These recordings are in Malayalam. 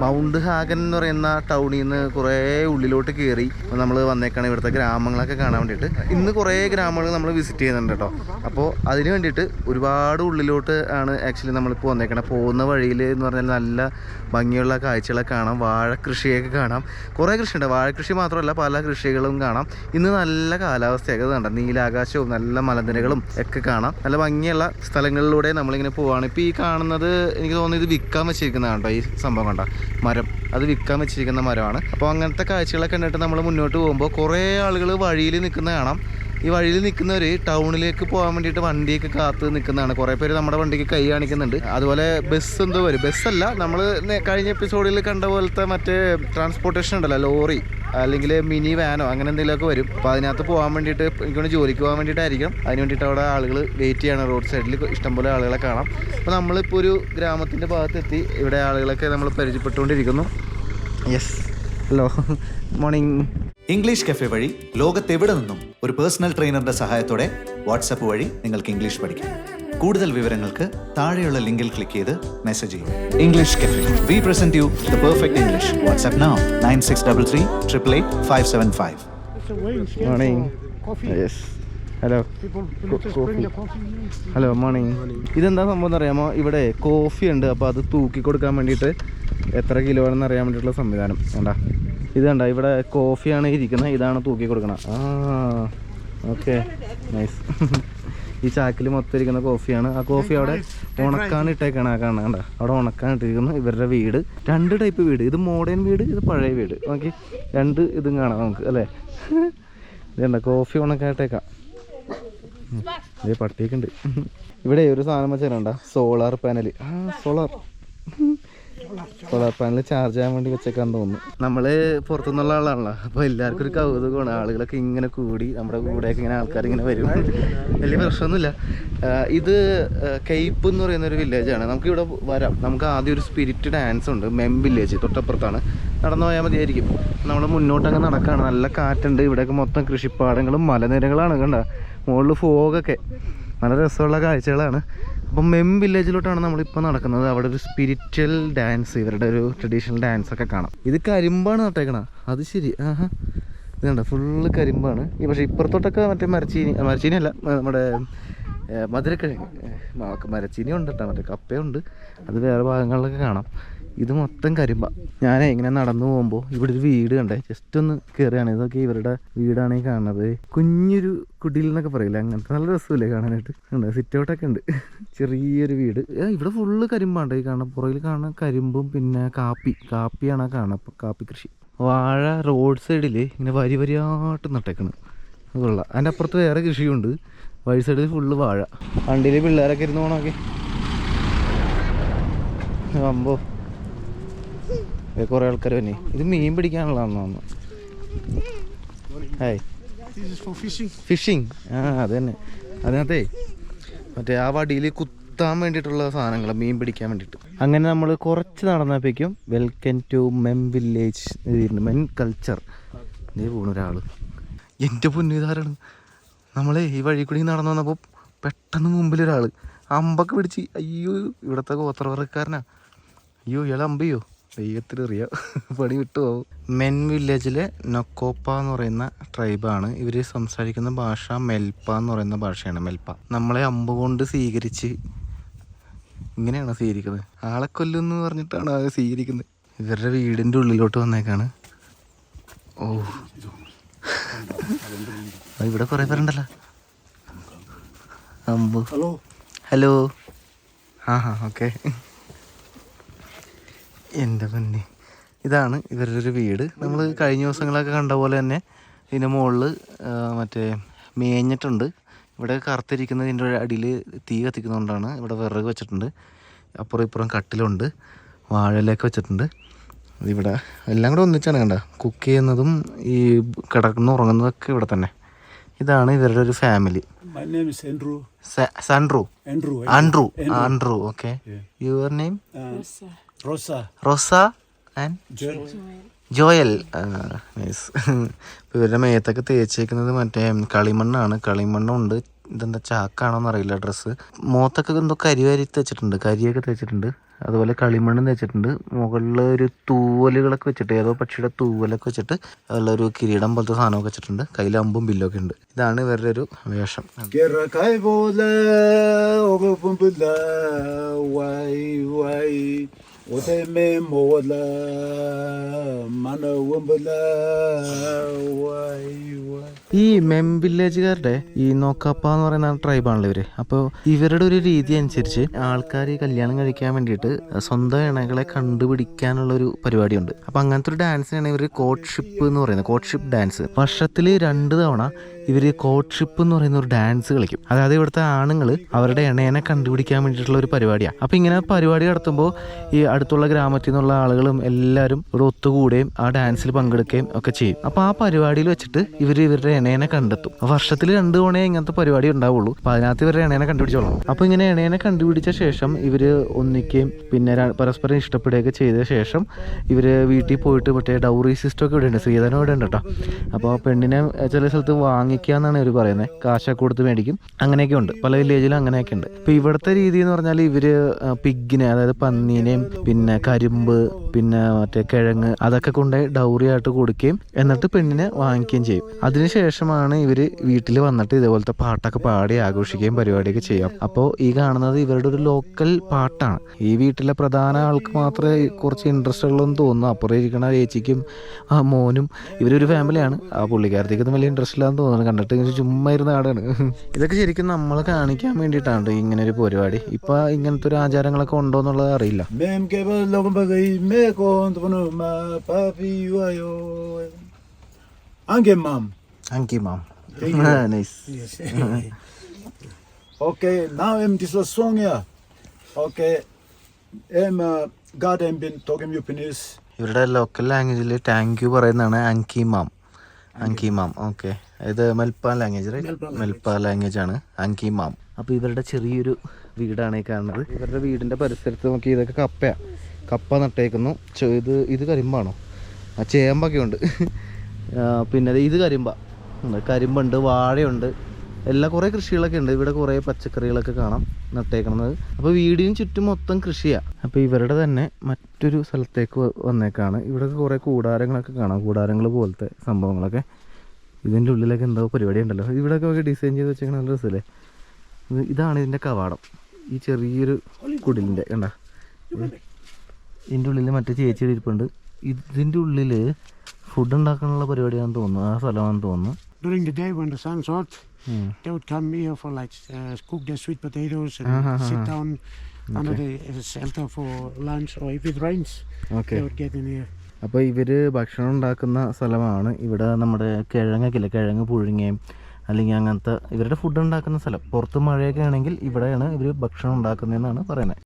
മൗണ്ട് ഹാഗൻ എന്ന് പറയുന്ന ടൗണിൽ നിന്ന് കുറേ ഉള്ളിലോട്ട് കയറി നമ്മൾ വന്നേക്കാണ് ഇവിടുത്തെ ഗ്രാമങ്ങളൊക്കെ കാണാൻ വേണ്ടിയിട്ട്. ഇന്ന് കുറേ ഗ്രാമങ്ങൾ നമ്മൾ വിസിറ്റ് ചെയ്യുന്നുണ്ട് കേട്ടോ. അപ്പോൾ അതിന് വേണ്ടിയിട്ട് ഒരുപാട് ഉള്ളിലോട്ട് ആണ് ആക്ച്വലി നമ്മളിപ്പോൾ വന്നേക്കണം. പോകുന്ന വഴിയിൽ എന്ന് പറഞ്ഞാൽ നല്ല ഭംഗിയുള്ള കാഴ്ചകളൊക്കെ കാണാം. വാഴ കൃഷിയൊക്കെ കാണാം. കുറേ കൃഷിയുണ്ട്. വാഴ കൃഷി മാത്രമല്ല പല കൃഷികളും കാണാം. ഇന്ന് നല്ല കാലാവസ്ഥയൊക്കെ കണ്ട. നീലാകാശവും നല്ല മലനിരകളും ഒക്കെ കാണാം. നല്ല ഭംഗിയുള്ള സ്ഥലങ്ങളിലൂടെ നമ്മളിങ്ങനെ പോവാണ്. ഇപ്പോൾ ഈ കാണുന്നത് എനിക്ക് തോന്നുന്നു ഇത് വിൽക്കാൻ വെച്ചിരിക്കുന്നതാണ് കേട്ടോ ഈ സംഭവം കണ്ട. മരം. അത് വിൽക്കാൻ വെച്ചിരിക്കുന്ന മരമാണ്. അപ്പോൾ അങ്ങനത്തെ കാഴ്ചകളൊക്കെ കണ്ടിട്ട് നമ്മൾ മുന്നോട്ട് പോകുമ്പോൾ കുറേ ആളുകൾ വഴിയിൽ നിൽക്കുന്ന കാണാം. ഈ വഴിയിൽ നിൽക്കുന്നവർ ടൗണിലേക്ക് പോകാൻ വേണ്ടിയിട്ട് വണ്ടിയൊക്കെ കാത്ത് നിൽക്കുന്നതാണ്. കുറേ പേര് നമ്മുടെ വണ്ടിക്ക് കൈ കാണിക്കുന്നുണ്ട്. അതുപോലെ ബസ് എന്തോ വരും. ബസ്സല്ല നമ്മൾ കഴിഞ്ഞ എപ്പിസോഡിൽ കണ്ട പോലത്തെ മറ്റേ ട്രാൻസ്പോർട്ടേഷൻ ഉണ്ടല്ലോ ലോറി. അല്ലെങ്കിൽ മിനി വാനോ അങ്ങനെ എന്തെങ്കിലുമൊക്കെ വരും. അപ്പോൾ അതിനകത്ത് പോകാൻ വേണ്ടിയിട്ട് എനിക്കൊന്ന് ജോലിക്ക് പോകാൻ വേണ്ടിയിട്ടായിരിക്കും അതിന് വേണ്ടിയിട്ട് അവിടെ ആളുകൾ വെയിറ്റ് ചെയ്യണം. റോഡ് സൈഡിൽ ഇഷ്ടംപോലെ ആളുകളെ കാണാം. അപ്പോൾ നമ്മളിപ്പോൾ ഒരു ഗ്രാമത്തിന്റെ ഭാഗത്തെത്തി. ഇവിടെ ആളുകളൊക്കെ നമ്മൾ പരിചയപ്പെട്ടുകൊണ്ടിരിക്കുന്നു. Yes hello morning English cafe വഴി ലോകത്തെവിടെ നിന്നും ഒരു പേഴ്സണൽ ട്രെയിനറുടെ സഹായത്തോടെ വാട്സപ്പ് വഴി നിങ്ങൾക്ക് ഇംഗ്ലീഷ് പഠിക്കാം. കൂടുതൽ വിവരങ്ങൾക്ക് താഴെയുള്ള ലിങ്കിൽ ക്ലിക്ക് ചെയ്ത് മെസ്സേജ് ചെയ്യും English cafe we present you the perfect English WhatsApp now nine six double three triple eight five seven five. Hello. Hello morning ഇതെന്താ സംഭവം എന്ന് അറിയാമോ? ഇവിടെ കോഫി ഉണ്ട്. അപ്പോൾ അത് തൂക്കി കൊടുക്കാൻ വേണ്ടിയിട്ട് എത്ര കിലോ ആണെന്ന് അറിയാൻ വേണ്ടിയിട്ടുള്ള സംവിധാനം. കണ്ടാ? ഇത് കണ്ട ഇവിടെ കോഫിയാണ് ഇരിക്കുന്നത്. ഇതാണ് തൂക്കി കൊടുക്കണം ആ ഓക്കെ നൈസ് ഈ ചാക്കിൽ മൊത്തം ഇരിക്കുന്ന കോഫിയാണ്. ആ കോഫി അവിടെ ഉണക്കാൻ ഇട്ടേക്കാണ് ആ കാണാൻ കണ്ട? അവിടെ ഉണക്കാൻ ഇട്ടിരിക്കുന്നു ഇവരുടെ വീട്. രണ്ട് ടൈപ്പ് വീട്. ഇത് മോഡേൺ വീട് ഇത് പഴയ വീട്. ഓക്കെ രണ്ട് ഇതും കാണാം നമുക്ക് അല്ലേ? ഇത് കണ്ട? കോഫി ഉണക്കായിട്ടേക്കാം ഇതേ പട്ടിയൊക്കെ ഉണ്ട്. ഇവിടെ ഒരു സാധനം വെച്ചാൽ സോളാർ പാനൽ ആ സോളാർ. ചാർജ് ചെയ്യാൻ വേണ്ടി വെച്ചേക്കാൻ തോന്നുന്നു. നമ്മൾ പുറത്തുനിന്നുള്ള ആളാണല്ലോ. അപ്പൊ എല്ലാവർക്കും ഒരു കൗതുകമാണ്. ആളുകളൊക്കെ ഇങ്ങനെ കൂടി നമ്മുടെ കൂടെ ഇങ്ങനെ ആൾക്കാർ ഇങ്ങനെ വരും. വലിയ പ്രശ്നമൊന്നുമില്ല. ഇത് കെയ്പ്പ് എന്ന് പറയുന്ന ഒരു വില്ലേജാണ് നമുക്ക് ഇവിടെ വരാം. നമുക്ക് ആദ്യം ഒരു സ്പിരിറ്റ് ഡാൻസ് ഉണ്ട്. മെം വില്ലേജ് തൊട്ടപ്പുറത്താണ്. നടന്നു പോയാൽ മതിയായിരിക്കും. നമ്മൾ മുന്നോട്ടങ്ങ് നടക്കുകയാണ് നല്ല കാറ്റുണ്ട്. ഇവിടെയൊക്കെ മൊത്തം കൃഷിപ്പാടങ്ങളും മലനിരകളാണ്. കണ്ട? മുകളിൽ ഫോഗൊക്കെ നല്ല രസമുള്ള കാഴ്ചകളാണ്. അപ്പം മെം വില്ലേജിലോട്ടാണ് നമ്മളിപ്പോൾ നടക്കുന്നത്. അവിടെ ഒരു സ്പിരിച്വൽ ഡാൻസ് ഇവരുടെ ഒരു ട്രഡീഷണൽ ഡാൻസ് ഒക്കെ കാണാം. ഇത് കരിമ്പാണ് നട്ടേക്കണ. അത് ശരി. ആഹാ. ഇതുണ്ട് ഫുള്ള് കരിമ്പാണ്. ഈ പക്ഷേ ഇപ്പുറത്തോട്ടൊക്കെ മറ്റേ മരച്ചീനി മരച്ചീനി അല്ല നമ്മുടെ മധുരക്കിഴങ്ങ് മരച്ചീനി ഉണ്ട് കേട്ടോ മറ്റേ കപ്പയുണ്ട്. അത് വേറെ ഭാഗങ്ങളിലൊക്കെ കാണാം. ഇത് മൊത്തം കരിമ്പ. ഞാൻ ഇങ്ങനെ നടന്നു പോകുമ്പോൾ ഇവിടെ ഒരു വീട് കണ്ടേ. ജസ്റ്റ് ഒന്ന് കയറിയാണ് ഇതൊക്കെ ഇവരുടെ വീടാണ് ഈ കാണുന്നത്. കുഞ്ഞൊരു കുടിയിൽ എന്നൊക്കെ പറയില്ല? അങ്ങനത്തെ നല്ല രസമില്ലേ കാണാനായിട്ട്? ഉണ്ട് സിറ്റ് ഔട്ടൊക്കെ ഉണ്ട്. ചെറിയൊരു വീട്. ഇവിടെ ഫുള്ള് കരിമ്പാണ്ട് ഈ കാണാൻ പുറകിൽ കാണാൻ കരിമ്പും പിന്നെ കാപ്പി. കാപ്പിയാണ് കാണുക കാപ്പി കൃഷി. വാഴ റോഡ് സൈഡിൽ ഇങ്ങനെ വരി വരിയായിട്ട് നട്ടേക്കണ്. അതുള്ള അതിന്റെ അപ്പുറത്ത് വേറെ കൃഷിയുണ്ട്. വഴി സൈഡിൽ ഫുള്ള് വാഴ. വണ്ടിയിൽ പിള്ളേരൊക്കെ ഇരുന്ന് പോകണമൊക്കെ അമ്പോ. കുറേ ആൾക്കാർ തന്നെ ഇത് മീൻ പിടിക്കാനുള്ളതാണെന്ന് തോന്നുന്നു. ഹായ്. ഫിഷിങ് ആ അത് തന്നെ. അതിനകത്തേ മറ്റേ ആ വടിയിൽ കുത്താൻ വേണ്ടിയിട്ടുള്ള സാധനങ്ങൾ മീൻ പിടിക്കാൻ വേണ്ടിയിട്ട്. അങ്ങനെ നമ്മൾ കുറച്ച് നടന്നപ്പോഴേക്കും വെൽക്കം ടു മെം വില്ലേജ് മെൻ കൾച്ചർ ഇതേ പോണു ഒരാൾ എന്റെ പൊന്നിതാരാണ് നമ്മളെ ഈ വഴി കൂടി നടന്നു വന്നപ്പോൾ പെട്ടെന്ന് മുമ്പിൽ ഒരാൾ അമ്പൊക്കെ പിടിച്ച് അയ്യോ ഇവിടുത്തെ ഗോത്രവർക്കാരനാ അയ്യോ ഇയാൾ അമ്പയ്യോ ദൈവത്തിലറിയാം പണി വിട്ടു പോകും. മെൻ വില്ലേജിലെ നൊക്കോപ്പ എന്ന് പറയുന്ന ട്രൈബാണ്. ഇവർ സംസാരിക്കുന്ന ഭാഷ മെൽപ്പ എന്ന് പറയുന്ന ഭാഷയാണ് മെൽപ്പ. നമ്മളെ അമ്പ് കൊണ്ട് സ്വീകരിച്ച് ഇങ്ങനെയാണ് സ്വീകരിക്കുന്നത്? ആളെ കൊല്ലുമെന്ന് പറഞ്ഞിട്ടാണ് ആകെ സ്വീകരിക്കുന്നത്? ഇവരുടെ വീടിന്റെ ഉള്ളിലോട്ട് വന്നേക്കാണ്. ഓ. ഇവിടെ കുറേ പേരുണ്ടല്ലോ. അമ്പു. ഹലോ. ഹലോ. ആ ഹാ ഓക്കെ. എന്റെ പൊന്നെ. ഇതാണ് ഇവരുടെ ഒരു വീട്. നമ്മൾ കഴിഞ്ഞ ദിവസങ്ങളൊക്കെ കണ്ട പോലെ തന്നെ ഇതിന്റെ മുകളിൽ മറ്റേ മേഞ്ഞിട്ടുണ്ട്. ഇവിടെ കറുത്തിരിക്കുന്നതിന്റെ അടിയിൽ തീ കത്തിക്കുന്നതുകൊണ്ടാണ് ഇവിടെ വിറക് വെച്ചിട്ടുണ്ട്. അപ്പുറം ഇപ്പുറം കട്ടിലുണ്ട്. വാഴയിലൊക്കെ വെച്ചിട്ടുണ്ട്. ഇവിടെ എല്ലാം കൂടെ ഒന്നിച്ചാണ് കണ്ട. കുക്ക് ചെയ്യുന്നതും ഈ കിടക്കുന്ന ഉറങ്ങുന്നതൊക്കെ ഇവിടെ തന്നെ. ഇതാണ് ഇവരുടെ ഒരു ഫാമിലി. സൺറൂ ആൻഡ്രൂ is Andrew. സാൻഡ്രു Andrew. Andrew Andrew okay your name. Rosa and Joel. Joel nice ഇവരുടെ മേത്തൊക്കെ തേച്ചേക്കുന്നത് മറ്റേ കളിമണ്ണാണ്. കളിമണ്ണുണ്ട്. ഇതെന്താ ചാക്കാണോന്ന് അറിയില്ല ഡ്രസ്സ് മുഖത്തൊക്കെ എന്തോ കരിവാരി തേച്ചിട്ടുണ്ട്. കരിയൊക്കെ തേച്ചിട്ടുണ്ട്. അതുപോലെ കളിമണ്ണും തേച്ചിട്ടുണ്ട്. മുകളിൽ ഒരു തൂവലുകളൊക്കെ വെച്ചിട്ട് ഏതോ പക്ഷിയുടെ തൂവലൊക്കെ വെച്ചിട്ട് അതിലൊരു കിരീടം പോലത്തെ സാധനമൊക്കെ വെച്ചിട്ടുണ്ട്. കയ്യിൽ അമ്പും ബില്ലൊക്കെ ഉണ്ട്. ഇതാണ് ഇവരുടെ ഒരു വേഷം. Kera wumbula, wai wai. ഈ മെം വില്ലേജുകാരുടെ ഈ നോക്കാപ്പ എന്ന് പറയുന്ന ട്രൈബാണല്ലോ ഇവർ. അപ്പോൾ ഇവരുടെ ഒരു രീതി അനുസരിച്ച് ആൾക്കാർ ഈ കല്യാണം കഴിക്കാൻ വേണ്ടിയിട്ട് സ്വന്തം ഇണകളെ കണ്ടുപിടിക്കാനുള്ള ഒരു പരിപാടിയുണ്ട്. അപ്പോൾ അങ്ങനത്തെ ഒരു ഡാൻസിനാണ് ഇവർ കോട്ട്ഷിപ്പ് എന്ന് പറയുന്നത്. കോട്ട്ഷിപ്പ് ഡാൻസ് വർഷത്തിൽ രണ്ട് തവണ ഇവർ കോട്ട്ഷിപ്പ് എന്ന് പറയുന്ന ഒരു ഡാൻസ് കളിക്കും. അതായത് ഇവിടുത്തെ ആണുങ്ങൾ അവരുടെ ഇണയനെ കണ്ടുപിടിക്കാൻ വേണ്ടിയിട്ടുള്ള ഒരു പരിപാടിയാണ് അപ്പോൾ ഇങ്ങനെ പരിപാടി നടത്തുമ്പോൾ ഈ അടുത്തുള്ള ഗ്രാമത്തിൽ നിന്നുള്ള ആളുകളും എല്ലാവരും ഇവിടെ ഒത്തുകൂടുകയും ആ ഡാൻസിൽ പങ്കെടുക്കുകയും ഒക്കെ ചെയ്യും. അപ്പോൾ ആ പരിപാടിയിൽ വെച്ചിട്ട് ഇവർ ഇവരുടെ ഇണയനെ കണ്ടെത്തും. വർഷത്തിൽ രണ്ട് തവണയേ ഇങ്ങനത്തെ പരിപാടി ഉണ്ടാവുള്ളൂ. അപ്പോൾ അതിനകത്ത് ഇവരുടെ ഇണയനെ കണ്ടുപിടിച്ചോളൂ. അപ്പോൾ ഇങ്ങനെ ഇണയനെ കണ്ടുപിടിച്ച ശേഷം ഇവർ ഒന്നിക്കുകയും പിന്നെ പരസ്പരം ഇഷ്ടപ്പെടുകയൊക്കെ ചെയ്ത ശേഷം ഇവർ വീട്ടിൽ പോയിട്ട് മറ്റേ ഡൗറി സിസ്റ്റം ഒക്കെ ഇവിടെ ഉണ്ട്. സ്ത്രീധനം ഇവിടെ ഉണ്ട് കേട്ടോ അപ്പോൾ പെണ്ണിനെ ചില സ്ഥലത്ത് വാങ്ങിക്കുക എന്നാണ് ഇവർ പറയുന്നത് കാശൊക്കെ കൊടുത്ത് മേടിക്കും. അങ്ങനെയൊക്കെ ഉണ്ട്. പല വില്ലേജിലും അങ്ങനെയൊക്കെ ഉണ്ട് ഇപ്പൊ ഇവിടുത്തെ രീതി എന്ന് പറഞ്ഞാൽ ഇവർ പിഗിനെ അതായത് പന്നീനെയും പിന്നെ കരിമ്പ് പിന്നെ മറ്റേ കിഴങ്ങ് അതൊക്കെ കൊണ്ട് ഡൗറി ആയിട്ട് കൊടുക്കുകയും എന്നിട്ട് പെണ്ണിനെ വാങ്ങിക്കുകയും ചെയ്യും. അതിനുശേഷമാണ് ഇവർ വീട്ടിൽ വന്നിട്ട് ഇതേപോലത്തെ പാട്ടൊക്കെ പാടി ആഘോഷിക്കുകയും പരിപാടിയൊക്കെ ചെയ്യാം. അപ്പോൾ ഈ കാണുന്നത് ഇവരുടെ ഒരു ലോക്കൽ പാട്ടാണ്. ഈ വീട്ടിലെ പ്രധാന ആൾക്ക് മാത്രമേ കുറച്ച് ഇൻട്രസ്റ്റ് ഉള്ളതെന്ന് തോന്നുന്നു. അപ്പുറം ഇരിക്കണ ചേച്ചിക്കും ആ മോനും ഇവരൊരു ഫാമിലിയാണ് ആ പുള്ളിക്കാരത്തേക്കൊന്നും വലിയ ഇൻട്രസ്റ്റ് ഇല്ലാന്ന് തോന്നുന്നു കണ്ടിട്ട് ഇങ്ങനെ ചുമ്മാ ഇരുന്ന ആടാണ്. ഇതൊക്കെ ശരിക്കും നമ്മൾ കാണിക്കാൻ വേണ്ടിയിട്ടാണ് ഇങ്ങനെ ഒരു പരിപാടി. ഇപ്പൊ ഇങ്ങനത്തെ ഒരു ആചാരങ്ങളൊക്കെ ഉണ്ടോ എന്നുള്ളത് അറിയില്ല. Okay, now this was song. Okay. Uh, God talking. ഇവരുടെ ലോക്കൽ ലാംഗ്വേജിൽ താങ്ക് യു പറയുന്നതാണ് അങ്കി മാം അങ്കി മാം ഓക്കെ. ഇത് മെൽപ്പാൻ ലാംഗ്വേജ് റൈറ്റ് ലാംഗ്വേജ് ആണ്. അങ്കിമാം. അപ്പോൾ ഇവരുടെ ചെറിയൊരു വീടാണ് ഈ കാണുന്നത്. ഇവരുടെ വീടിന്റെ പരിസരത്ത് നോക്കി ഇതൊക്കെ കപ്പയാ. കപ്പ നട്ടേക്കുന്നു. ഇത് ഇത് കരിമ്പാണോ? ആ ചേമ്പൊക്കെ ഉണ്ട് പിന്നെ ഇത് കരിമ്പ. കരിമ്പുണ്ട് വാഴയുണ്ട്. എല്ലാ കുറേ കൃഷികളൊക്കെ ഉണ്ട്. ഇവിടെ കുറേ പച്ചക്കറികളൊക്കെ കാണാം നട്ടേക്കണത്. അപ്പോൾ വീടിന് ചുറ്റും മൊത്തം കൃഷിയാണ് അപ്പോൾ ഇവരുടെ തന്നെ മറ്റൊരു സ്ഥലത്തേക്ക് വന്നേക്കാണ്. ഇവിടെ കുറേ കൂടാരങ്ങളൊക്കെ കാണാം. കൂടാരങ്ങൾ പോലത്തെ സംഭവങ്ങളൊക്കെ. ഇതിന്റെ ഉള്ളിലൊക്കെ എന്തോ പരിപാടി ഉണ്ടല്ലോ. ഇവിടെയൊക്കെ ഡിസൈൻ ചെയ്ത് വെച്ചേക്കണ നല്ല രസമല്ലേ ഇത് ഇതാണ് ഇതിന്റെ കവാടം. ഈ ചെറിയൊരു കുടിലിന്റെ കണ്ട? ഇതിന്റെ ഉള്ളിൽ മറ്റേ ചേച്ചിയുടെ ഇരിപ്പുണ്ട്. ഇതിന്റെ ഉള്ളിൽ ഫുഡ് ഉണ്ടാക്കാനുള്ള പരിപാടിയാണെന്ന് തോന്നുന്നു. ആ സ്ഥലമാണെന്ന് തോന്നുന്നു. ഉം. they would come here for like uh, cook their sweet potatoes and uh -huh, sit down okay. under the uh, shelter for lunch. Or if it rains, okay. they would get in here. അപ്പോൾ ഇവർ ഭക്ഷണം ഉണ്ടാക്കുന്ന സ്ഥലമാണ് ഇവിടെ നമ്മുടെ കിഴങ്ങൊക്കെ ഇല്ലേ കിഴങ്ങ് പുഴുങ്ങയും അല്ലെങ്കിൽ അങ്ങനത്തെ ഇവരുടെ ഫുഡ് ഉണ്ടാക്കുന്ന സ്ഥലം പുറത്ത് മഴയൊക്കെ ആണെങ്കിൽ ഇവിടെയാണ് ഇവർ ഭക്ഷണം ഉണ്ടാക്കുന്നതെന്നാണ് പറയുന്നത്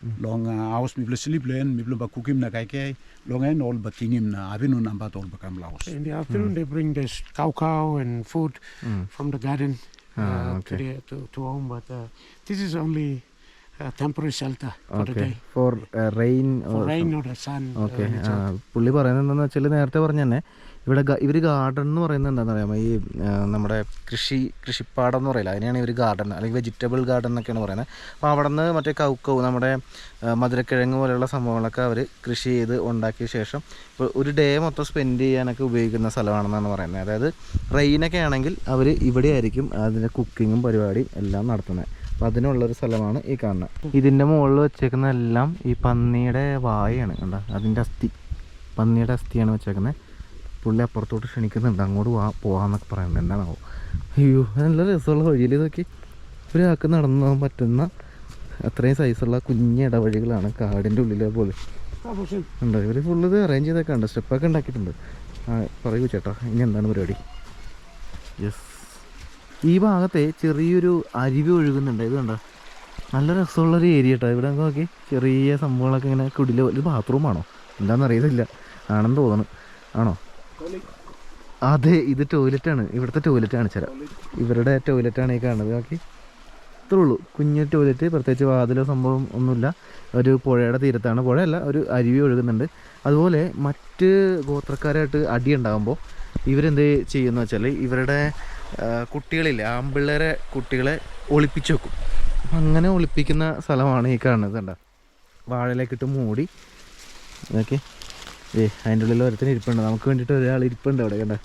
Re na avinun all bakam all ba digim sambla kaukau nambat all big bla kaukau nambat lo miblol man long aus mible sleep len mible ba kukim na kai kai long en all ba tingim na avinun nambat all bakam laos. In the afternoon, they bring this cow cow and food Mm. from the garden uh, Ah, to, okay. the, to, to home. But uh, this is only a temporary shelter for the okay day. For rain For rain or the sun. uh, okay which are- പുള്ളി പറയുന്നത് എന്താണെന്ന് വെച്ചാൽ നേരത്തെ പറഞ്ഞ തന്നെ ഇവിടെ ഇവർ ഗാർഡൻ എന്ന് പറയുന്നത് എന്താണെന്ന് അറിയാമോ ഈ നമ്മുടെ കൃഷി കൃഷിപ്പാടം എന്ന് പറയില്ല? അതിനെയാണ് ഇവർ ഗാർഡൻ അല്ലെങ്കിൽ വെജിറ്റബിൾ ഗാർഡൻ എന്നൊക്കെയാണ് പറയുന്നത്. അപ്പോൾ അവിടെ നിന്ന് മറ്റേ കൗക്കവ് നമ്മുടെ മധുരക്കിഴങ്ങ് പോലെയുള്ള സംഭവങ്ങളൊക്കെ അവർ കൃഷി ചെയ്ത് ഉണ്ടാക്കിയ ശേഷം ഒരു ഡേ മൊത്തം സ്പെൻഡ് ചെയ്യാനൊക്കെ ഉപയോഗിക്കുന്ന സ്ഥലമാണെന്നാണ് പറയുന്നത്. അതായത് റെയിനൊക്കെ ആണെങ്കിൽ അവർ ഇവിടെ ആയിരിക്കും അതിന്റെ കുക്കിങ്ങും പരിപാടിയും എല്ലാം നടത്തുന്നത്. അപ്പോൾ അതിനുള്ളൊരു സ്ഥലമാണ് ഈ കാണുന്നത് ഇതിന്റെ മുകളിൽ വെച്ചേക്കുന്നതെല്ലാം ഈ പന്നിയുടെ വായാണ് കണ്ട? അതിന്റെ അസ്ഥി പന്നിയുടെ അസ്ഥിയാണ് വെച്ചേക്കുന്നത് പുള്ളി അപ്പുറത്തോട്ട് ക്ഷണിക്കുന്നുണ്ട്. അങ്ങോട്ട് പോവാ പോകാമെന്നൊക്കെ പറയുന്നത് എന്താണാവോ? അയ്യോ നല്ല രസമുള്ള വഴിയിൽ ഇതൊക്കെ ഒരാൾക്ക് നടന്നു പോകാൻ പറ്റുന്ന അത്രയും സൈസുള്ള കുഞ്ഞ ഇടവഴികളാണ് കാടിന്റെ ഉള്ളിലെ പോലെ. ഉണ്ട്? ഇവർ ഫുള്ള് ഇത് അറേഞ്ച് ചെയ്തൊക്കെ ഉണ്ട്. സ്റ്റെപ്പൊക്കെ ഉണ്ടാക്കിയിട്ടുണ്ട്. പറയൂ ചേട്ടാ ഇനി എന്താണ് പരിപാടി? യെസ് ഈ ഭാഗത്തെ ചെറിയൊരു അരുവി ഒഴുകുന്നുണ്ട്. ഇത് കണ്ടോ? നല്ല രസമുള്ളൊരു ഏരിയ കേട്ടോ ഇവിടെ നോക്കി. ചെറിയ സംഭവങ്ങളൊക്കെ ഇങ്ങനെ കുടിലെ ഇത് ബാത്റൂമാണോ എന്താണെന്ന് അറിയത്തില്ല ആണെന്ന് തോന്നുന്നു. ആണോ? അതെ ഇത് ടോയ്ലറ്റാണ്. ഇവിടുത്തെ ടോയ്ലറ്റ് കാണിച്ചു തരാം ഇവരുടെ ടോയ്ലറ്റാണ് ഈ കാണുന്നത്. ബാക്കി ഇത്രേ ഉള്ളൂ. കുഞ്ഞു ടോയ്ലറ്റ് പ്രത്യേകിച്ച് വാതിലോ സംഭവം ഒന്നുമില്ല. ഒരു പുഴയുടെ തീരത്താണ്. പുഴയല്ല ഒരു അരുവി ഒഴുകുന്നുണ്ട്. അതുപോലെ മറ്റ് ഗോത്രക്കാരായിട്ട് അടി ഉണ്ടാകുമ്പോൾ ഇവരെന്ത് ചെയ്യുന്ന വെച്ചാൽ ഇവരുടെ കുട്ടികളില്ലേ ആമ്പിള്ളേരെ കുട്ടികളെ ഒളിപ്പിച്ച് വെക്കും. അങ്ങനെ ഒളിപ്പിക്കുന്ന സ്ഥലമാണ് ഈ കാണുന്നത് കണ്ട? വാഴയിലേക്കിട്ട് മൂടി. ഓക്കെ ഏ അതിന്റെ ഉള്ളിൽ ഒരുത്തിന് ഇരിപ്പുണ്ട്. നമുക്ക് വേണ്ടിയിട്ട് ഒരാൾ ഇരിപ്പുണ്ട് അവിടെ കണ്ട?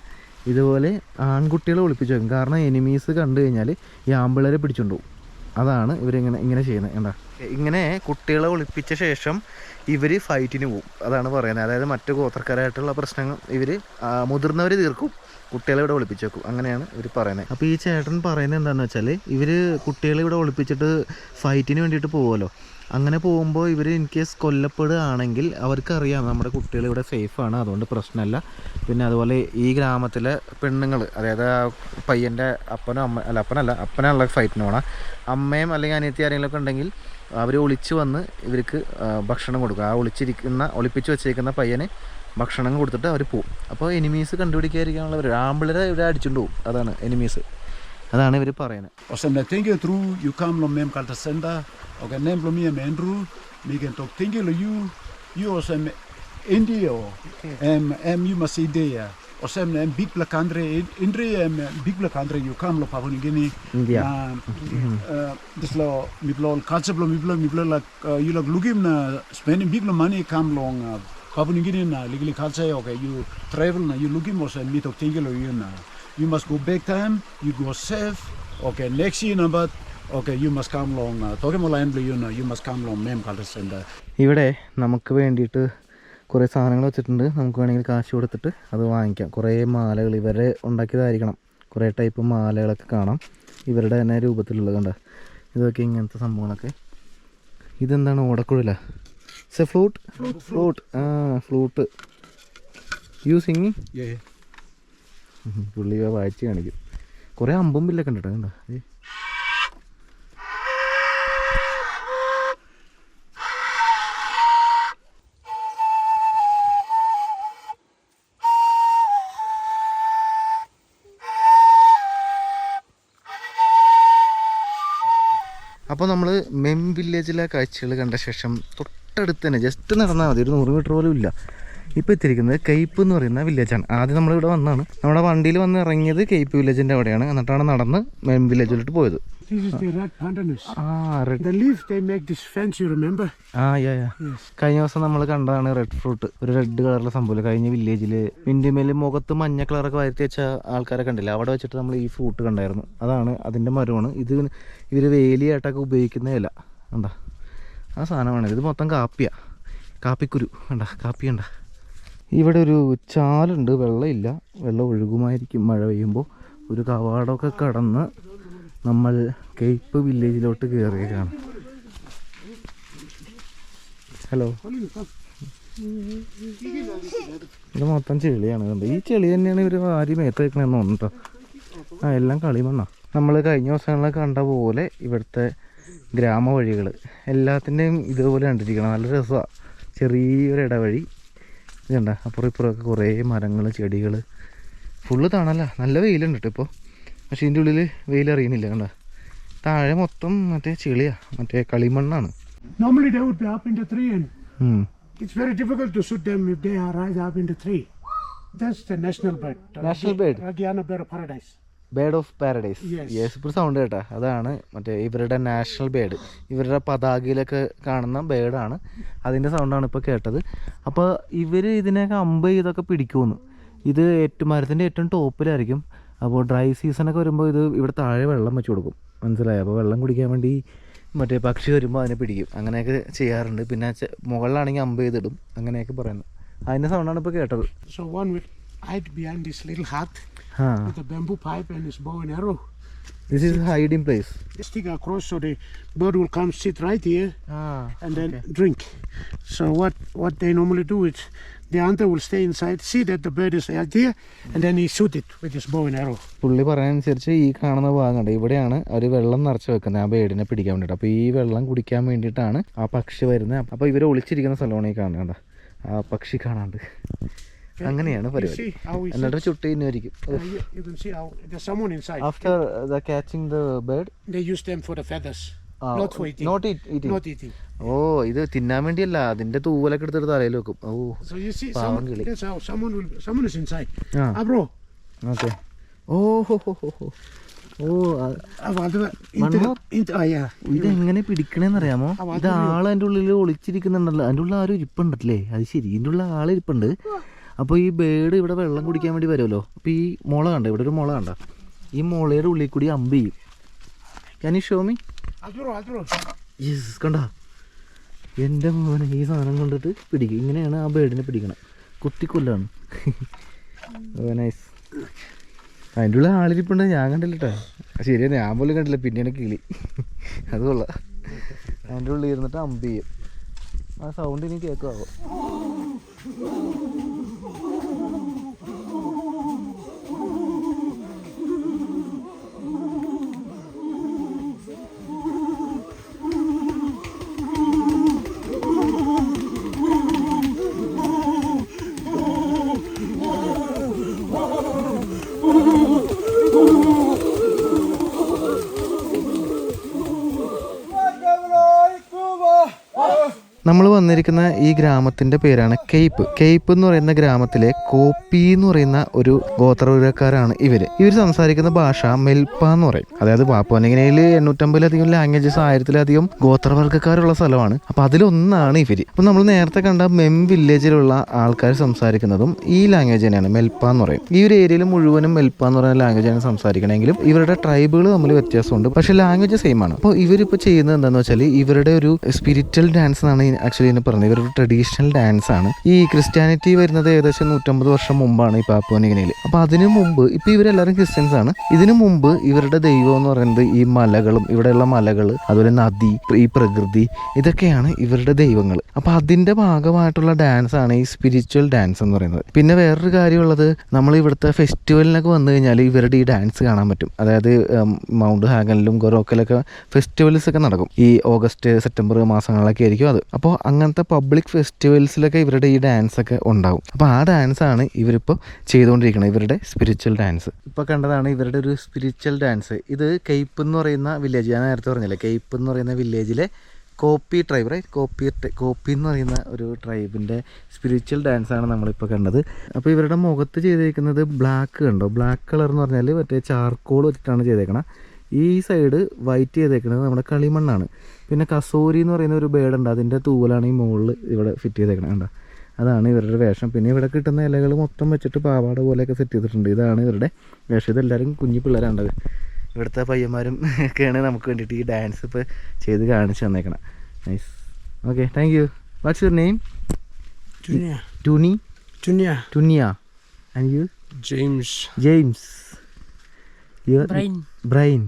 ഇതുപോലെ ആൺകുട്ടികളെ ഒളിപ്പിച്ച് വെക്കും. കാരണം എനിമീസ് കണ്ടു കഴിഞ്ഞാൽ ഈ ആമ്പിള്ളേരെ പിടിച്ചുകൊണ്ടുപോകും അതാണ് ഇവരിങ്ങനെ ഇങ്ങനെ ചെയ്യുന്നത് കണ്ടാ? ഇങ്ങനെ കുട്ടികളെ ഒളിപ്പിച്ച ശേഷം ഇവർ ഫൈറ്റിന് പോകും അതാണ് പറയുന്നത്. അതായത് മറ്റു ഗോത്രക്കാരായിട്ടുള്ള പ്രശ്നങ്ങൾ ഇവർ മുതിർന്നവർ തീർക്കും. കുട്ടികളെ ഇവിടെ ഒളിപ്പിച്ച് വെക്കും. അങ്ങനെയാണ് ഇവർ പറയുന്നത്. അപ്പോൾ ഈ ചേട്ടൻ പറയുന്നത് എന്താണെന്ന് വെച്ചാൽ ഇവർ കുട്ടികളെ ഇവിടെ ഒളിപ്പിച്ചിട്ട് ഫൈറ്റിന് വേണ്ടിയിട്ട് പോകുമല്ലോ അങ്ങനെ പോകുമ്പോൾ ഇവർ ഇൻ കേസ് കൊല്ലപ്പെടുകയാണെങ്കിൽ അവർക്കറിയാം നമ്മുടെ കുട്ടികൾ ഇവിടെ സേഫാണ് അതുകൊണ്ട് പ്രശ്നമല്ല പിന്നെ അതുപോലെ ഈ ഗ്രാമത്തിലെ പെണ്ണുങ്ങൾ അതായത് ആ പയ്യന്റെ അപ്പനോ അമ്മ അല്ല അപ്പനല്ല അപ്പനുള്ള ഫൈറ്റിന് പോകണം അമ്മയും അല്ലെങ്കിൽ അനിയത്തി ആരെങ്കിലുമൊക്കെ ഉണ്ടെങ്കിൽ അവർ ഒളിച്ച് വന്ന് ഇവർക്ക് ഭക്ഷണം കൊടുക്കും. ആ ഒളിച്ചിരിക്കുന്ന ഒളിപ്പിച്ച് വെച്ചേക്കുന്ന പയ്യന് ഭക്ഷണം കൊടുത്തിട്ട് അവർ പോവും. അപ്പോൾ എനിമീസ് കണ്ടുപിടിക്കാതിരിക്കാനുള്ള ഒരു ആമ്പിളരെ ഇവരെ അടിച്ചുകൊണ്ട് പോകും അതാണ് എനിമീസ് അതാണ് ഇവർ പറയുന്നത് Og sen der tænker tru, you come lo mem kalta senda, og kan nem lo mi em endru, mi kan tok tænker lo you, you os em India, em em you mas idea. Og sen em big black andre, indre em big black andre, you come lo papua gini. India. Dis lo mi blo culture blo mi blo mi blo like you like looking na spending big lo money come long papua gini na legally culture okay you travel na you looking was em mi tok tænker lo you na. You must go big time, you go safe. Okay, next year number, okay, you must come along. Uh, talking about land, you know, you must come along, mem culture center. ഇവിടെ നമുക്ക് വേണ്ടിയിട്ട് കുറേ സാധനങ്ങൾ വെച്ചിട്ടുണ്ട്. നമുക്ക് വേണമെങ്കിൽ കാശ് കൊടുത്തിട്ട് അത് വാങ്ങിക്കാം. കുറേ മാലകൾ ഇവരെ ഉണ്ടാക്കിയതായിരിക്കണം. കുറേ ടൈപ്പ് മാലകളൊക്കെ കാണാം. ഇവരുടെ തന്നെ രൂപത്തിലുള്ള കണ്ട? ഇതൊക്കെ ഇങ്ങനത്തെ സംഭവങ്ങളൊക്കെ. ഇതെന്താണ് ഓടക്കുഴല? സെ ഫ്ലൂട്ട് ഫ്ലൂട്ട് ആ ഫ്ലൂട്ട് യു സിംഗിങ് പുള്ളി വായിച്ച് കാണിക്കും. കുറേ അമ്പും പില്ലൊക്കെ ഉണ്ട് കേട്ടോ കണ്ടോ? ഏ അപ്പോൾ നമ്മൾ മെം വില്ലേജിലെ കാഴ്ചകൾ കണ്ട ശേഷം തൊട്ടടുത്ത് തന്നെ ജസ്റ്റ് നടന്നാൽ മതി. ഒരു നൂറ് മീറ്റർ പോലും ഇല്ല. ഇപ്പോൾ എത്തിയിരിക്കുന്നത് കെയ്പ്പ് എന്ന് പറയുന്ന വില്ലേജാണ് ആദ്യം നമ്മളിവിടെ വന്നാണ് നമ്മുടെ വണ്ടിയിൽ വന്ന് ഇറങ്ങിയത് കെയ്പ്പ് വില്ലേജിന്റെ അവിടെയാണ്. എന്നിട്ടാണ് നടന്ന് മെയിൻ വില്ലേജിലോട്ട് പോയത്. കഴിഞ്ഞ ദിവസം നമ്മൾ കണ്ടതാണ് റെഡ് ഫ്രൂട്ട് ഒരു റെഡ് കളറിലെ സംഭവം. കഴിഞ്ഞ വില്ലേജിൽ ഇന്ത്യമേൽ മുഖത്ത് മഞ്ഞ കളറൊക്കെ വരുത്തി വെച്ച ആൾക്കാരെ കണ്ടില്ല? അവിടെ വെച്ചിട്ട് നമ്മൾ ഈ ഫ്രൂട്ട് കണ്ടായിരുന്നു. അതാണ് അതിന്റെ മരമാണ്. ഇത് ഇവർ വേലിയായിട്ടൊക്കെ ഉപയോഗിക്കുന്ന ഇല. കണ്ട? ആ സാധനമാണ് ഇത് മൊത്തം കാപ്പിയാ. കാപ്പിക്കുരു. കണ്ട? കാപ്പി കണ്ട? ഇവിടെ ഒരു ചാലുണ്ട് വെള്ളമില്ല. വെള്ളം ഒഴുകുമായിരിക്കും മഴ പെയ്യുമ്പോൾ. ഒരു കവാടമൊക്കെ കടന്ന് നമ്മൾ കേപ്പ് വില്ലേജിലോട്ട് കയറിയേക്കാണ് ഹലോ? ഇത് മൊത്തം ചെളിയാണ് കണ്ടോ? ഈ ചെളി തന്നെയാണ് ഇവർ ആര് മേത്ത് വെക്കണമെന്ന് തോന്നുന്നു ആ എല്ലാം കളിമണ്ണാ. നമ്മൾ കഴിഞ്ഞ ദിവസങ്ങളിൽ കണ്ട പോലെ ഇവിടുത്തെ ഗ്രാമവഴികൾ എല്ലാത്തിന്റെയും ഇതുപോലെ കണ്ടിരിക്കണം. നല്ല രസമാണ് ചെറിയൊരു ഇടവഴി. ഇത് അപ്പുറം ഇപ്പുറമൊക്കെ കുറേ മരങ്ങൾ ചെടികൾ ഫുള്ള് തണല നല്ല വെയിലുണ്ട് കേട്ടോ ഇപ്പോൾ പക്ഷേ ഇതിന്റെ ഉള്ളിൽ വെയിൽ അറിയുന്നില്ല കണ്ട താഴെ മൊത്തം മറ്റേ ചെളിയാ മറ്റേ കളിമണ്ണാണ് Normally they would be up in the tree and ഉം. it's very difficult to shoot them if they are right up in the tree. That's the national bird. National bird? Ragiana bird paradise. Bird of paradise യേശുപ്പർ sound കേട്ടാ. അതാണ് മറ്റേ ഇവരുടെ നാഷണൽ ബേഡ് ഇവരുടെ പതാകയിലൊക്കെ കാണുന്ന ബേഡാണ് അതിന്റെ സൗണ്ടാണ് ഇപ്പോൾ കേട്ടത്. അപ്പോൾ ഇവർ ഇതിനെയൊക്കെ അമ്പ് ചെയ്തൊക്കെ പിടിക്കുമെന്ന്. ഇത് ഏറ്റവും മരത്തിന്റെ ഏറ്റവും ടോപ്പിലായിരിക്കും. അപ്പോൾ ഡ്രൈ സീസണൊക്കെ വരുമ്പോൾ ഇത് ഇവിടെ താഴെ വെള്ളം വെച്ച് കൊടുക്കും. മനസ്സിലായോ? അപ്പോൾ വെള്ളം കുടിക്കാൻ വേണ്ടി മറ്റേ പക്ഷി വരുമ്പോൾ അതിനെ പിടിക്കും. അങ്ങനെയൊക്കെ ചെയ്യാറുണ്ട്. പിന്നെ മുകളിലാണെങ്കിൽ അമ്പ് ചെയ്തിടും. അങ്ങനെയൊക്കെ പറയുന്നത് അതിന്റെ സൗണ്ടാണ് ഇപ്പോൾ കേട്ടത്. So one behind this little this ആ with a bamboo pipe and his bow and arrow. This is hiding place. Just stick across so the bird will come sit right here ah, and then okay. drink. So what, what they normally do is the hunter will stay inside, see that the bird is out there, and then he shoot it with his bow and arrow. പുള്ളി പറയാനനുസരിച്ച് ഈ കാണുന്ന ഭാഗമുണ്ട് കണ്ട് ഇവിടെയാണ് അവർ വെള്ളം നിറച്ച് വെക്കുന്നത് ആ ബേഡിനെ പിടിക്കാൻ വേണ്ടിയിട്ട് അപ്പോൾ ഈ വെള്ളം കുടിക്കാൻ വേണ്ടിയിട്ടാണ് ആ പക്ഷി വരുന്നത് അപ്പോൾ ഇവർ ഒളിച്ചിരിക്കുന്ന സ്ഥലമാണ് ഈ കാണുന്നത്? ആ പക്ഷി കാണാണ്ട് അങ്ങനെയാണ് പരിപാടി. ചുട്ടിരിക്കും ഓ ah, oh, ഇത് തിന്നാൻ വേണ്ടിയല്ല. അതിന്റെ തൂവലൊക്കെ എടുത്തിട്ട് തലയിൽ വെക്കും. ഓ പാവം കിളി. ഇതെങ്ങനെ പിടിക്കണെന്നറിയാമോ? ഇത് ആളെ അതിന്റെ ഉള്ളിൽ ഒളിച്ചിരിക്കുന്നുണ്ടല്ലോ. അതിന്റെ ഉള്ള ആരും ഇരിപ്പുണ്ടല്ലേ? അത് ശരി. ഇതിന്റെ ഉള്ള ആളെ ഇരിപ്പുണ്ട്. അപ്പോൾ ഈ ബേഡ് ഇവിടെ വെള്ളം കുടിക്കാൻ വേണ്ടി വരുമല്ലോ? അപ്പോൾ ഈ മുള കണ്ട? ഇവിടെ ഒരു മുള കണ്ട? ഈ മുളയുടെ ഉള്ളിൽ കൂടി അമ്പ് ചെയ്യും. Can you show me me. Yes കണ്ട? എന്റെ മോനെ ഈ സാധനം കണ്ടിട്ട് പിടിക്കും. ഇങ്ങനെയാണ് ആ ബേഡിനെ പിടിക്കണം കുത്തിക്കൊല്ലാണ്. നൈസ് അതിന്റെ ഉള്ളിൽ ആളിരിപ്പുണ്ട്. ഞാൻ കണ്ടില്ലട്ടോ ശരിയാണ് ശരിയാ ഞാൻ പോലും കണ്ടില്ല. പിന്നെയാണ് കിളി. അത് കൊള്ളാം. അതിന്റെ ഉള്ളിൽ ഇരുന്നിട്ട് അമ്പ് ചെയ്യും. ആ സൗണ്ട് ഇനി കേൾക്കാവോ നമ്മൾ വന്നിരിക്കുന്ന ഈ ഗ്രാമത്തിന്റെ പേരാണ് കെയ്പ് കെയ്പ് എന്ന് പറയുന്ന ഗ്രാമത്തിലെ കോപ്പി എന്ന് പറയുന്ന ഒരു ഗോത്രവിരക്കാരാണ് ഇവർ ഇവർ സംസാരിക്കുന്ന ഭാഷ മെൽപ്പ എന്ന് പറയും. അതായത് പാപ്പുവനഗിനയിൽ എണ്ണൂറ്റമ്പതിലധികം ലാംഗ്വേജസ് ആയിരത്തിലധികം ഗോത്രവർഗക്കാരുള്ള സ്ഥലമാണ്. അപ്പം അതിലൊന്നാണ് ഇവർ അപ്പം നമ്മൾ നേരത്തെ കണ്ട മെം വില്ലേജിലുള്ള ആൾക്കാർ സംസാരിക്കുന്നതും ഈ ലാംഗ്വേജ് തന്നെയാണ് മെൽപ്പ എന്ന് പറയും. ഈ ഒരു ഏരിയയിൽ മുഴുവനും മെൽപ്പ എന്ന് പറയുന്ന ലാംഗ്വേജാണ് സംസാരിക്കണമെങ്കിലും ഇവരുടെ ട്രൈബുകൾ തമ്മിൽ വ്യത്യാസമുണ്ട്. പക്ഷേ ലാംഗ്വേജ് സെയിം ആണ്. അപ്പോൾ ഇവരിപ്പോൾ ചെയ്യുന്നത് എന്താണെന്ന് വെച്ചാൽ ഇവരുടെ ഒരു സ്പിരിച്വൽ ഡാൻസ് എന്നാണ് ആക്ച്വലി എന്നെ പറഞ്ഞത് ഇവരൊരു ട്രഡീഷണൽ ഡാൻസ് ആണ്. ഈ ക്രിസ്ത്യാനിറ്റി വരുന്നത് ഏകദേശം നൂറ്റമ്പത് വർഷം മുമ്പാണ് ഈ പാപ്പുവനിങ്ങനയിൽ അപ്പോൾ അതിനു മുമ്പ് ഇപ്പോൾ ഇവരെല്ലാവരും ക്രിസ്ത്യൻസ് ആണ്. ഇതിനു മുമ്പ് ഇവരുടെ ദൈവം എന്ന് പറയുന്നത് ഈ മലകളും ഇവിടെയുള്ള മലകൾ അതുപോലെ നദി ഈ പ്രകൃതി ഇതൊക്കെയാണ് ഇവരുടെ ദൈവങ്ങൾ അപ്പോൾ അതിന്റെ ഭാഗമായിട്ടുള്ള ഡാൻസ് ആണ് ഈ സ്പിരിച്വൽ ഡാൻസ് എന്ന് പറയുന്നത്. പിന്നെ വേറൊരു കാര്യമുള്ളത് നമ്മൾ ഇവിടുത്തെ ഫെസ്റ്റിവലിനൊക്കെ വന്നു കഴിഞ്ഞാൽ ഇവരുടെ ഈ ഡാൻസ് കാണാൻ പറ്റും. അതായത് മൗണ്ട് ഹാഗനിലും ഗൊറോക്കലൊക്കെ ഫെസ്റ്റിവൽസ് ഒക്കെ നടക്കും. ഈ ഓഗസ്റ്റ് സെപ്റ്റംബർ മാസങ്ങളിലൊക്കെ ആയിരിക്കും അത്. അങ്ങനത്തെ പബ്ലിക് ഫെസ്റ്റിവൽസിലൊക്കെ ഇവരുടെ ഈ ഡാൻസ് ഒക്കെ ഉണ്ടാവും. അപ്പോൾ ആ ഡാൻസ് ആണ് ഇവരിപ്പോൾ ചെയ്തുകൊണ്ടിരിക്കുന്നത് ഇവരുടെ സ്പിരിച്വൽ ഡാൻസ് ഇപ്പോൾ കണ്ടതാണ് ഇവരുടെ ഒരു സ്പിരിച്വൽ ഡാൻസ് ഇത് കെയ്പ്പ് എന്ന് പറയുന്ന വില്ലേജ് ഞാൻ നേരത്തെ പറഞ്ഞില്ലേ കെയ്പ്പ് എന്ന് പറയുന്ന വില്ലേജിലെ കോപ്പി ട്രൈബ് റൈറ്റ് കോപ്പി കോപ്പി എന്ന് പറയുന്ന ഒരു ട്രൈബിന്റെ സ്പിരിച്വൽ ഡാൻസ് ആണ് നമ്മളിപ്പോൾ കണ്ടത്. അപ്പോൾ ഇവരുടെ മുഖത്ത് ചെയ്തേക്കുന്നത് ബ്ലാക്ക് കണ്ടോ? ബ്ലാക്ക് കളർ എന്ന് പറഞ്ഞാൽ മറ്റേ ചാർക്കോൾ വെച്ചിട്ടാണ് ചെയ്തേക്കണം. ഈ സൈഡ് വൈറ്റ് ചെയ്തേക്കുന്നത് നമ്മുടെ കളിമണ്ണാണ്. പിന്നെ കസൂരി എന്ന് പറയുന്ന ഒരു ബേഡ് ഉണ്ട്. അതിന്റെ തൂവലാണ് ഈ മുകളിൽ ഇവിടെ ഫിറ്റ് ചെയ്തേക്കണത് കണ്ടോ? അതാണ് ഇവരുടെ വേഷം. പിന്നെ ഇവിടെ കിട്ടുന്ന ഇലകൾ മൊത്തം വെച്ചിട്ട് പാവാട പോലെയൊക്കെ സെറ്റ് ചെയ്തിട്ടുണ്ട്. ഇതാണ് ഇവരുടെ വേഷം. ഇതെല്ലാവരും കുഞ്ഞു പിള്ളേരാണ്ടത് ഇവിടുത്തെ പയ്യന്മാരും ഒക്കെയാണ് നമുക്ക് വേണ്ടിയിട്ട് ഈ ഡാൻസ് ഇപ്പോൾ ചെയ്ത് കാണിച്ചു തന്നേക്കണം nice okay thank you what's your name Junior. ടുനി Junior. ടുനിയ and you James. James Brain. Brian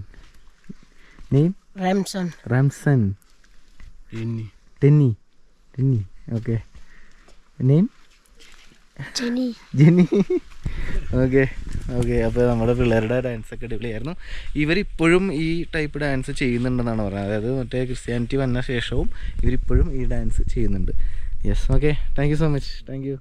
Name? Ramson. Ramson Denny. Denny. Denny. Okay. Name? Jenny Jenny okay okay അപ്പോൾ നമ്മുടെ പിള്ളേരുടെ ഡാൻസ് ഒക്കെ അടിപൊളിയായിരുന്നു ഇവരിപ്പോഴും ഈ ടൈപ്പ് ഡാൻസ് ചെയ്യുന്നുണ്ടെന്നാണ് പറയുന്നത് അതായത് മറ്റേ ക്രിസ്ത്യാനിറ്റി വന്ന ശേഷവും ഇവരിപ്പോഴും ഈ ഡാൻസ് ചെയ്യുന്നുണ്ട് yes okay thank you so much thank you